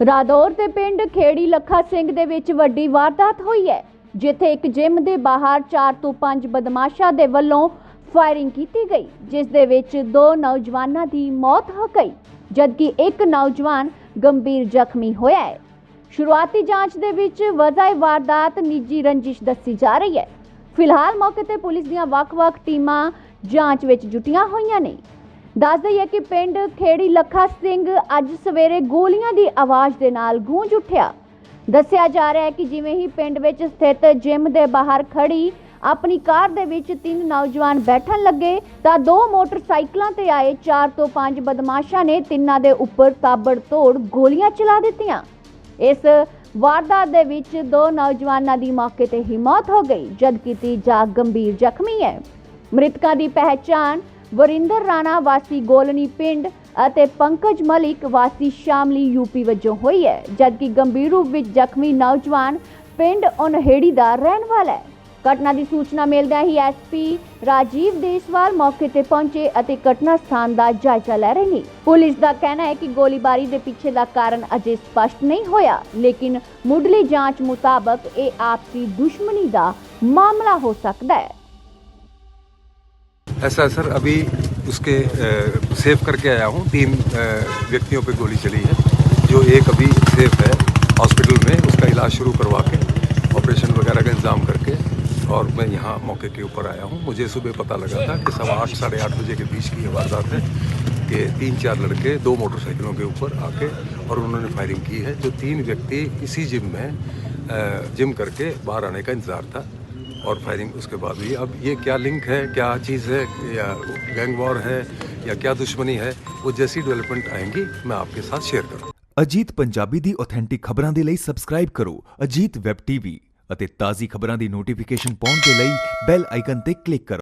ਰਾਦੌਰ ਦੇ ਪਿੰਡ ਖੇੜੀ ਲੱਖਾ ਸਿੰਘ ਦੇ ਵਿੱਚ ਵੱਡੀ ਵਾਰਦਾਤ ਹੋਈ ਹੈ, ਜਿੱਥੇ ਇੱਕ ਜਿਮ ਦੇ ਬਾਹਰ 4 ਤੋਂ 5 ਬਦਮਾਸ਼ਾਂ ਦੇ ਵੱਲੋਂ ਫਾਇਰਿੰਗ ਕੀਤੀ ਗਈ, ਜਿਸ ਦੇ ਵਿੱਚ ਦੋ ਨੌਜਵਾਨਾਂ ਦੀ ਮੌਤ ਹੋ ਗਈ, ਜਦਕਿ ਇੱਕ ਨੌਜਵਾਨ ਗੰਭੀਰ ਜ਼ਖਮੀ ਹੋਇਆ ਹੈ। ਸ਼ੁਰੂਆਤੀ ਜਾਂਚ ਦੇ ਵਿੱਚ ਵਜ੍ਹਾ ਵਾਰਦਾਤ ਨਿੱਜੀ ਰੰਜਿਸ਼ ਦੱਸੀ ਜਾ ਰਹੀ ਹੈ। ਫਿਲਹਾਲ ਮੌਕੇ ਤੇ ਪੁਲਿਸ ਦੀਆਂ ਵੱਖ-ਵੱਖ ਟੀਮਾਂ ਜਾਂਚ ਵਿੱਚ ਜੁਟੀਆਂ ਹੋਈਆਂ ਨੇ। ਦੱਸ ਦਈਏ ਕਿ ਪਿੰਡ ਖੇੜੀ ਲੱਖਾ ਸਿੰਘ ਅੱਜ ਸਵੇਰੇ ਗੋਲੀਆਂ ਦੀ ਆਵਾਜ਼ ਦੇ ਨਾਲ ਗੂੰਜ ਉੱਠਿਆ। ਦੱਸਿਆ ਜਾ ਰਿਹਾ ਹੈ ਕਿ ਜਿਵੇਂ ਹੀ ਪਿੰਡ ਵਿੱਚ ਸਥਿਤ ਜਿਮ ਦੇ ਬਾਹਰ ਖੜੀ ਆਪਣੀ ਕਾਰ ਦੇ ਵਿੱਚ ਤਿੰਨ ਨੌਜਵਾਨ ਬੈਠਣ ਲੱਗੇ ਤਾਂ ਦੋ ਮੋਟਰਸਾਈਕਲਾਂ ਤੇ ਆਏ ਚਾਰ ਤੋਂ ਪੰਜ ਬਦਮਾਸ਼ਾਂ ਨੇ ਤਿੰਨਾਂ ਦੇ ਉੱਪਰ ਤਾਬੜਤੋੜ ਗੋਲੀਆਂ ਚਲਾ ਦਿੱਤੀਆਂ। ਇਸ ਵਾਰਦਾਤ ਦੇ ਵਿੱਚ ਦੋ ਨੌਜਵਾਨਾਂ ਦੀ ਮੌਕੇ ਤੇ ਹੀ ਮੌਤ ਹੋ ਗਈ, ਜਦਕਿ ਤੀਜਾ ਗੰਭੀਰ ਜ਼ਖਮੀ ਹੈ। ਮ੍ਰਿਤਕਾਂ ਦੀ ਪਹਿਚਾਣ ਵਰਿੰਦਰ ਰਾਣਾ ਵਾਸੀ ਗੋਲਨੀ ਪਿੰਡ ਅਤੇ ਪੰਕਜ ਮਲਿਕ ਵਾਸੀ ਸ਼ਾਮਲੀ ਯੂਪੀ ਵਜੋਂ ਹੋਈ ਹੈ, ਜਦਕਿ ਗੰਭੀਰ ਰੂਪ ਵਿੱਚ ਜ਼ਖਮੀ ਨੌਜਵਾਨ ਪਿੰਡ ਅਨਹੇੜੀ ਦਾ ਰਹਿਣ ਵਾਲਾ ਹੈ। ਘਟਨਾ ਦੀ ਸੂਚਨਾ ਮਿਲਦਿਆਂ ਹੀ ਐਸਪੀ ਰਾਜੀਵ ਦੇਸਵਾਲ ਮੌਕੇ ਤੇ ਪਹੁੰਚੇ ਅਤੇ ਘਟਨਾ ਸਥਾਨ ਦਾ ਜਾਇਜ਼ਾ ਲੈ ਰਹੇ ਨੇ। ਪੁਲਿਸ ਦਾ ਕਹਿਣਾ ਹੈ ਕਿ ਗੋਲੀਬਾਰੀ ਦੇ ਪਿੱਛੇ ਦਾ ਕਾਰਨ ਅਜੇ ਸਪਸ਼ਟ ਨਹੀਂ ਹੋਇਆ, ਲੇਕਿਨ ਮੁੱਢਲੀ ਜਾਂਚ ਮੁਤਾਬਕ ਇਹ ਆਪਸੀ ਦੁਸ਼ਮਣੀ ਦਾ ਮਾਮਲਾ ਹੋ ਸਕਦਾ ਹੈ। ऐसा सर, अभी उसके सेव करके आया हूँ। तीन व्यक्तियों पे गोली चली है। जो एक अभी सेफ़ है हॉस्पिटल में, उसका इलाज शुरू करवा के ऑपरेशन वगैरह का इंतज़ाम करके, और मैं यहाँ मौके के ऊपर आया हूँ। मुझे सुबह पता लगा था कि सवा आठ, साढ़े आठ बजे के बीच की वारदात है कि तीन, चार लड़के दो मोटरसाइकिलों के ऊपर आके, और उन्होंने फायरिंग की है। जो तीन व्यक्ति इसी जिम में जिम करके बाहर आने का इंतज़ार था। और फायरिंग उसके बाद हुई अब ये क्या लिंक है क्या चीज़ है या गैंग वॉर है या क्या दुश्मनी है वो जैसी डेवलपमेंट आएंगी मैं आपके साथ शेयर करूँ ਅਜੀਤ ਪੰਜਾਬੀ ਦੀ ਆਥੈਂਟਿਕ ਖਬਰਾਂ ਦੇ ਲਈ ਸਬਸਕ੍ਰਾਈਬ ਕਰੋ ਅਜੀਤ ਵੈਬ ਟੀਵੀ ਅਤੇ ਤਾਜ਼ੀ ਖਬਰਾਂ ਦੀ ਨੋਟੀਫਿਕੇਸ਼ਨ ਪਾਉਣ ਦੇ ਲਈ ਬੈਲ ਆਈਕਨ ਤੇ ਕਲਿੱਕ ਕਰੋ